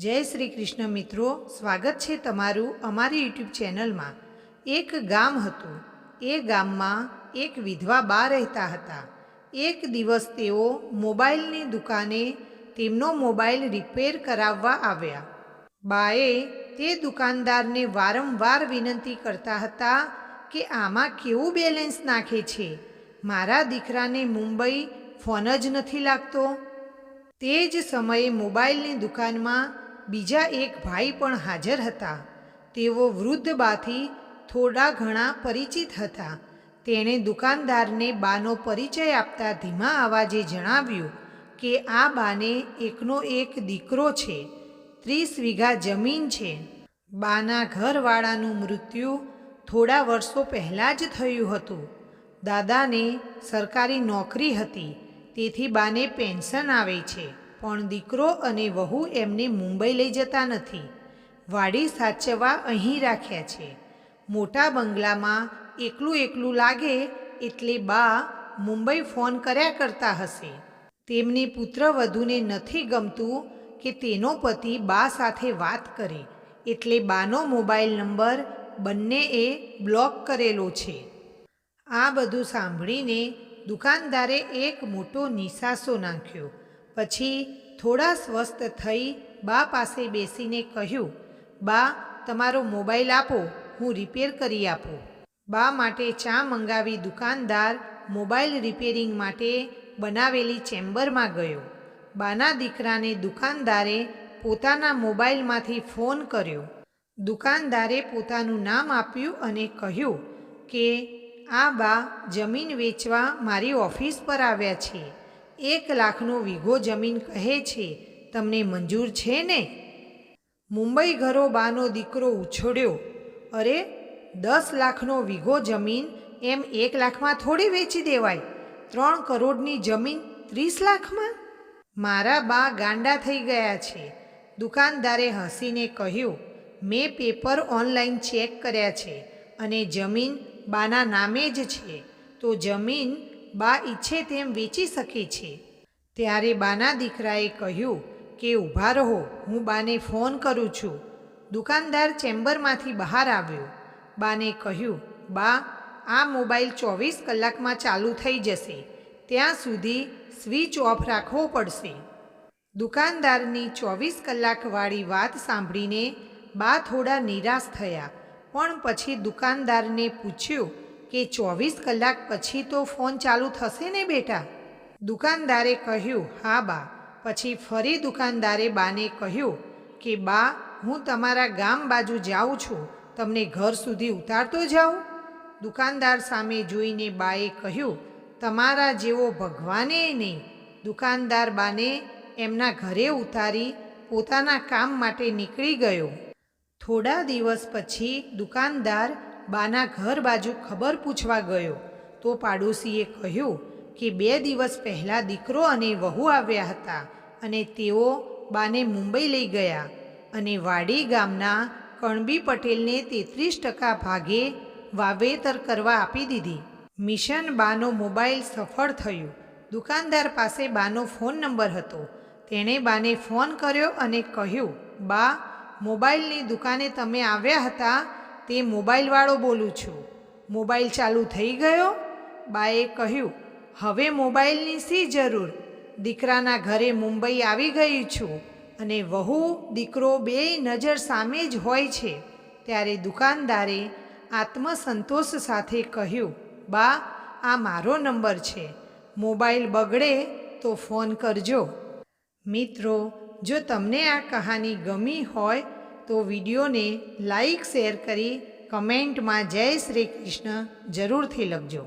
જય શ્રી કૃષ્ણ મિત્રો, સ્વાગત છે તમારું અમારી યુટ્યુબ ચેનલમાં. એક ગામ હતું. એ ગામમાં એક વિધવા બા રહેતા હતા. એક દિવસ તેઓ મોબાઈલની દુકાને તેમનો મોબાઈલ રિપેર કરાવવા આવ્યા. બાએ તે દુકાનદારને વારંવાર વિનંતી કરતા હતા કે આમાં કેવું બેલેન્સ નાખે છે? મારા દીકરાને મુંબઈ ફોન જ નથી લાગતો. તે જ સમયે મોબાઈલની દુકાનમાં બીજા એક ભાઈ પણ હાજર હતા. તેઓ વૃદ્ધ બાથી થોડા ઘણા પરિચિત હતા. તેણે દુકાનદારને બાનો પરિચય આપતા ધીમા અવાજે જણાવ્યું કે આ બાને એકનો એક દીકરો છે, ત્રીસ વીઘા જમીન છે. બાના ઘરવાળાનું મૃત્યુ થોડા વર્ષો પહેલાં જ થયું હતું. દાદાને સરકારી નોકરી હતી, તેથી બાને પેન્શન આવે છે. પણ દીકરો અને વહુ એમને મુંબઈ લઈ જતા નથી. વાડી સાચવવા અહીં રાખ્યા છે. મોટા બંગલામાં એકલું એકલું લાગે એટલે બા મુંબઈ ફોન કર્યા કરતા હશે. તેમની પુત્રવધૂને નથી ગમતું કે તેનો પતિ બા સાથે વાત કરે એટલે બાનો મોબાઈલ નંબર બંનેએ બ્લોક કરેલો છે. આ બધું સાંભળીને દુકાનદારે એક મોટો નિસાસો નાખ્યો. પછી થોડા સ્વસ્થ થઈ બા પાસે બેસીને કહ્યું, બા, તમારો મોબાઈલ આપો, હું રિપેર કરી આપું. બા માટે ચા મંગાવી દુકાનદાર મોબાઈલ રિપેરિંગ માટે બનાવેલી ચેમ્બરમાં ગયો. બાના દીકરાને દુકાનદારે પોતાના મોબાઈલમાંથી ફોન કર્યો. દુકાનદારે પોતાનું નામ આપ્યું અને કહ્યું કે, આ બા જમીન વેચવા મારી ઓફિસ પર આવ્યા છે. એક લાખનો વીઘો જમીન કહે છે, તમને મંજૂર છે ને? મુંબઈ ઘરો બાનો દીકરો ઉછોડ્યો અરે, દસ લાખનો વીઘો જમીન એમ એક લાખમાં થોડી વેચી દેવાય. ત્રણ કરોડની જમીન ત્રીસ લાખમાં? મારા બા ગાંડા થઈ ગયા છે. દુકાનદારે હસીને કહ્યું, મેં પેપર ઓનલાઈન ચેક કર્યા છે અને જમીન બાના નામે જ છે. તો જમીન બા ઈચ્છે તેમ વેચી શકે છે. ત્યારે બાના દીકરાએ કહ્યું કે ઊભા રહો, હું બાને ફોન કરું છું. દુકાનદાર ચેમ્બરમાંથી બહાર આવ્યો. બાને કહ્યું, બા, આ મોબાઈલ ચોવીસ કલાકમાં ચાલુ થઈ જશે. ત્યાં સુધી સ્વિચ ઓફ રાખવો પડશે. દુકાનદારની ચોવીસ કલાકવાળી વાત સાંભળીને બા થોડા નિરાશ થયા. પણ પછી દુકાનદારને પૂછ્યું કે ચોવીસ કલાક પછી તો ફોન ચાલુ થશે ને બેટા? દુકાનદારે કહ્યું, હા બા. પછી ફરી દુકાનદારે બાને કહ્યું કે, બા, હું તમારા ગામ બાજુ જાઉં છું. તમને ઘર સુધી ઉતારતો જાઉં? દુકાનદાર સામે જોઈને બાએ કહ્યું, તમારા જેવો ભગવાને નહીં. દુકાનદાર બાને એમના ઘરે ઉતારી પોતાના કામ માટે નીકળી ગયો. થોડા દિવસ પછી દુકાનદાર બાના ઘર બાજુ ખબર પૂછવા ગયો. તો પાડોશીએ કહ્યું કે બે દિવસ પહેલાં દીકરો અને વહુ આવ્યા હતા અને તેઓ બાને મુંબઈ લઈ ગયા અને વાડી ગામના કણબી પટેલને તેત્રીસ ટકા ભાગે વાવેતર કરવા આપી દીધી. મિશન બાનો મોબાઈલ સફળ થયું. દુકાનદાર પાસે બાનો ફોન નંબર હતો. તેણે બાને ફોન કર્યો અને કહ્યું, બા, મોબાઈલની દુકાને તમે આવ્યા હતા તે મોબાઈલવાળો બોલું છું. મોબાઈલ ચાલુ થઈ ગયો. બાએ કહ્યું, હવે મોબાઈલની શી જરૂર? દીકરાના ઘરે મુંબઈ આવી ગઈ છું અને વહુ, દીકરો બે નજર સામે જ હોય છે. ત્યારે દુકાનદારે આત્મસંતોષ સાથે કહ્યું, બા, આ મારો નંબર છે. મોબાઈલ બગડે તો ફોન કરજો. મિત્રો, જો તમને આ કહાની ગમી હોય તો વિડીયોને લાઈક શેર કરી કમેન્ટમાં જય શ્રી કૃષ્ણ જરૂરથી લખજો.